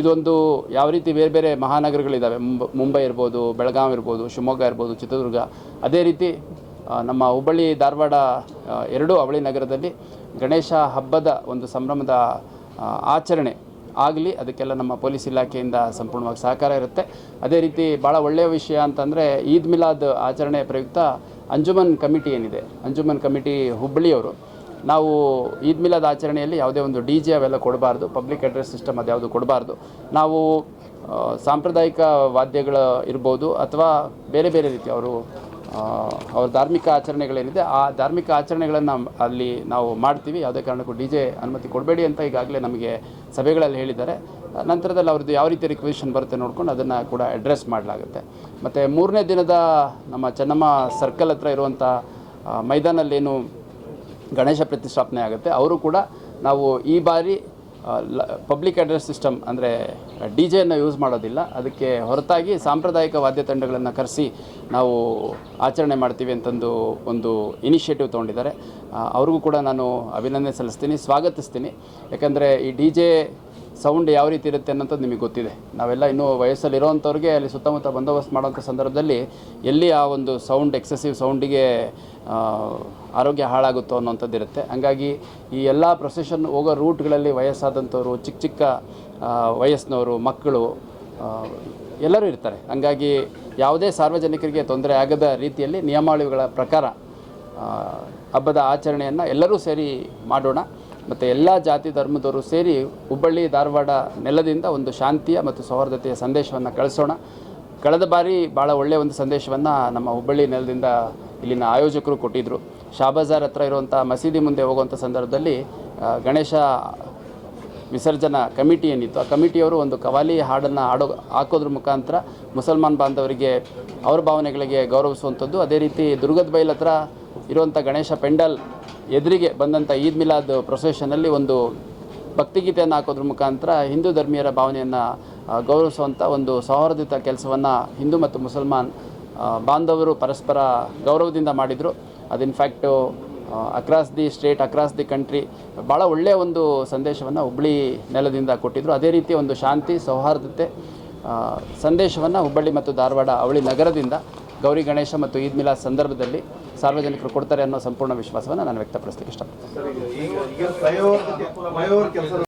ಇದೊಂದು ಯಾವ ರೀತಿ ಬೇರೆ ಬೇರೆ ಮಹಾನಗರಗಳಿದ್ದಾವೆ ಮುಂಬ ಇರ್ಬೋದು ಬೆಳಗಾವಿ ಇರ್ಬೋದು, ಶಿವಮೊಗ್ಗ ಇರ್ಬೋದು, ಚಿತ್ರದುರ್ಗ. ಅದೇ ರೀತಿ ನಮ್ಮ ಹುಬ್ಬಳ್ಳಿ ಧಾರವಾಡ ಎರಡೂ ಅವಳಿ ನಗರದಲ್ಲಿ ಗಣೇಶ ಹಬ್ಬದ ಒಂದು ಸಂಭ್ರಮದ ಆಚರಣೆ ಆಗಲಿ, ಅದಕ್ಕೆಲ್ಲ ನಮ್ಮ ಪೊಲೀಸ್ ಇಲಾಖೆಯಿಂದ ಸಂಪೂರ್ಣವಾಗಿ ಸಹಕಾರ ಇರುತ್ತೆ. ಅದೇ ರೀತಿ ಭಾಳ ಒಳ್ಳೆಯ ವಿಷಯ ಅಂತಂದರೆ ಈದ್ ಮಿಲಾದ್ ಆಚರಣೆ ಪ್ರಯುಕ್ತ ಅಂಜುಮನ್ ಕಮಿಟಿ ಏನಿದೆ, ಅಂಜುಮನ್ ಕಮಿಟಿ ಹುಬ್ಬಳ್ಳಿಯವರು ನಾವು ಈದ್ ಮಿಲಾದ್ ಆಚರಣೆಯಲ್ಲಿ ಯಾವುದೇ ಒಂದು ಡಿ ಜೆ ಅವೆಲ್ಲ ಕೊಡಬಾರ್ದು, ಪಬ್ಲಿಕ್ ಅಡ್ರೆಸ್ ಸಿಸ್ಟಮ್ ಅದು ಯಾವುದು ಕೊಡಬಾರ್ದು. ನಾವು ಸಾಂಪ್ರದಾಯಿಕ ವಾದ್ಯಗಳು ಇರ್ಬೋದು ಅಥವಾ ಬೇರೆ ಬೇರೆ ರೀತಿ ಅವರು ಅವ್ರ ಧಾರ್ಮಿಕ ಆಚರಣೆಗಳೇನಿದೆ, ಆ ಧಾರ್ಮಿಕ ಆಚರಣೆಗಳನ್ನು ಅಲ್ಲಿ ನಾವು ಮಾಡ್ತೀವಿ. ಯಾವುದೇ ಕಾರಣಕ್ಕೂ ಡಿ ಜೆ ಅನುಮತಿ ಕೊಡಬೇಡಿ ಅಂತ ಈಗಾಗಲೇ ನಮಗೆ ಸಭೆಗಳಲ್ಲಿ ಹೇಳಿದ್ದಾರೆ. ನಂತರದಲ್ಲಿ ಅವ್ರದ್ದು ಯಾವ ರೀತಿ ರಿಕ್ವೆಷನ್ ಬರುತ್ತೆ ನೋಡ್ಕೊಂಡು ಅದನ್ನು ಕೂಡ ಅಡ್ರೆಸ್ ಮಾಡಲಾಗುತ್ತೆ. ಮತ್ತು ಮೂರನೇ ದಿನದ ನಮ್ಮ ಚೆನ್ನಮ್ಮ ಸರ್ಕಲ್ ಹತ್ರ ಇರುವಂಥ ಮೈದಾನಲ್ಲೇನು ಗಣೇಶ ಪ್ರತಿಷ್ಠಾಪನೆ ಆಗುತ್ತೆ, ಅವರು ಕೂಡ ನಾವು ಈ ಬಾರಿ ಪಬ್ಲಿಕ್ ಅಡ್ರೆಸ್ ಸಿಸ್ಟಮ್ ಅಂದರೆ ಡಿ ಜೆಯನ್ನು ಯೂಸ್ ಮಾಡೋದಿಲ್ಲ. ಅದಕ್ಕೆ ಹೊರತಾಗಿ ಸಾಂಪ್ರದಾಯಿಕ ವಾದ್ಯ ತಂಡಗಳನ್ನು ಕರೆಸಿ ನಾವು ಆಚರಣೆ ಮಾಡ್ತೀವಿ ಅಂತಂದು ಒಂದು ಇನಿಷಿಯೇಟಿವ್ ತೊಗೊಂಡಿದ್ದಾರೆ. ಅವ್ರಿಗೂ ಕೂಡ ನಾನು ಅಭಿನಂದನೆ ಸಲ್ಲಿಸ್ತೀನಿ, ಸ್ವಾಗತಿಸ್ತೀನಿ. ಯಾಕಂದರೆ ಈ ಡಿ ಜೆ ಸೌಂಡ್ ಯಾವ ರೀತಿ ಇರುತ್ತೆ ಅನ್ನೋಂಥದ್ದು ನಿಮಗೆ ಗೊತ್ತಿದೆ. ನಾವೆಲ್ಲ ಇನ್ನೂ ವಯಸ್ಸಲ್ಲಿ ಇರೋವಂಥವ್ರಿಗೆ ಅಲ್ಲಿ ಸುತ್ತಮುತ್ತ ಬಂದೋಬಸ್ತ್ ಮಾಡೋಂಥ ಸಂದರ್ಭದಲ್ಲಿ ಎಲ್ಲಿ ಆ ಒಂದು ಸೌಂಡ್, ಎಕ್ಸೆಸಿವ್ ಸೌಂಡಿಗೆ ಆರೋಗ್ಯ ಹಾಳಾಗುತ್ತೋ ಅನ್ನೋಂಥದ್ದು ಇರುತ್ತೆ. ಹಂಗಾಗಿ ಈ ಎಲ್ಲ ಪ್ರೊಸೆಷನ್ ಹೋಗೋ ರೂಟ್ಗಳಲ್ಲಿ ವಯಸ್ಸಾದಂಥವ್ರು, ಚಿಕ್ಕ ಚಿಕ್ಕ ವಯಸ್ಸಿನವರು, ಮಕ್ಕಳು ಎಲ್ಲರೂ ಇರ್ತಾರೆ. ಹಂಗಾಗಿ ಯಾವುದೇ ಸಾರ್ವಜನಿಕರಿಗೆ ತೊಂದರೆ ಆಗದ ರೀತಿಯಲ್ಲಿ ನಿಯಮಾವಳಿಗಳ ಪ್ರಕಾರ ಹಬ್ಬದ ಆಚರಣೆಯನ್ನು ಎಲ್ಲರೂ ಸೇರಿ ಮಾಡೋಣ. ಮತ್ತು ಎಲ್ಲ ಜಾತಿ ಧರ್ಮದವರು ಸೇರಿ ಹುಬ್ಬಳ್ಳಿ, ಧಾರವಾಡ ನೆಲದಿಂದ ಒಂದು ಶಾಂತಿಯ ಮತ್ತು ಸೌಹಾರ್ದತೆಯ ಸಂದೇಶವನ್ನು ಕಳಿಸೋಣ. ಕಳೆದ ಬಾರಿ ಭಾಳ ಒಳ್ಳೆಯ ಒಂದು ಸಂದೇಶವನ್ನು ನಮ್ಮ ಹುಬ್ಬಳ್ಳಿ ನೆಲದಿಂದ ಇಲ್ಲಿನ ಆಯೋಜಕರು ಕೊಟ್ಟಿದ್ದರು ಶಾಬಜಾರ್ ಹತ್ರ ಇರುವಂಥ ಮಸೀದಿ ಮುಂದೆ ಹೋಗುವಂಥ ಸಂದರ್ಭದಲ್ಲಿ ಗಣೇಶ ವಿಸರ್ಜನಾ ಕಮಿಟಿ ಏನಿತ್ತು, ಆ ಕಮಿಟಿಯವರು ಒಂದು ಕವಾಲಿ ಹಾಡನ್ನು ಹಾಡೋ, ಹಾಕೋದ್ರ ಮುಖಾಂತರ ಮುಸಲ್ಮಾನ್ ಬಾಂಧವರಿಗೆ ಅವರ ಭಾವನೆಗಳಿಗೆ ಗೌರವಿಸುವಂಥದ್ದು ಅದೇ ರೀತಿ ದುರ್ಗದ ಬೈಲ್ ಹತ್ರ ಇರುವಂಥ ಗಣೇಶ ಪೆಂಡಲ್ ಎದುರಿಗೆ ಬಂದಂಥ ಈದ್ ಮಿಲಾದ್ ಪ್ರೊಸೆಷನಲ್ಲಿ ಒಂದು ಭಕ್ತಿಗೀತೆಯನ್ನು ಹಾಕೋದ್ರ ಮುಖಾಂತರ ಹಿಂದೂ ಧರ್ಮೀಯರ ಭಾವನೆಯನ್ನು ಗೌರವಿಸುವಂಥ ಒಂದು ಸೌಹಾರ್ದಿತ ಕೆಲಸವನ್ನು ಹಿಂದೂ ಮತ್ತು ಮುಸಲ್ಮಾನ್ ಬಾಂಧವರು ಪರಸ್ಪರ ಗೌರವದಿಂದ ಮಾಡಿದರು. ಅದು in fact across the state across the country ಭಾಳ ಒಳ್ಳೆಯ ಒಂದು ಸಂದೇಶವನ್ನು ಹುಬ್ಬಳ್ಳಿ ನೆಲದಿಂದ ಕೊಟ್ಟಿದ್ದರು ಅದೇ ರೀತಿ ಒಂದು ಶಾಂತಿ, ಸೌಹಾರ್ದತೆ ಸಂದೇಶವನ್ನು ಹುಬ್ಬಳ್ಳಿ ಮತ್ತು ಧಾರವಾಡ ಅವಳಿ ನಗರದಿಂದ ಗೌರಿ ಗಣೇಶ ಮತ್ತು ಈದ್ ಮಿಲಾ ಸಂದರ್ಭದಲ್ಲಿ ಸಾರ್ವಜನಿಕರು ಕೊಡ್ತಾರೆ ಅನ್ನೋ ಸಂಪೂರ್ಣ ವಿಶ್ವಾಸವನ್ನು ನಾನು ವ್ಯಕ್ತಪಡಿಸಲಿಕ್ಕೆ ಇಷ್ಟಪಡ್ತೀನಿ.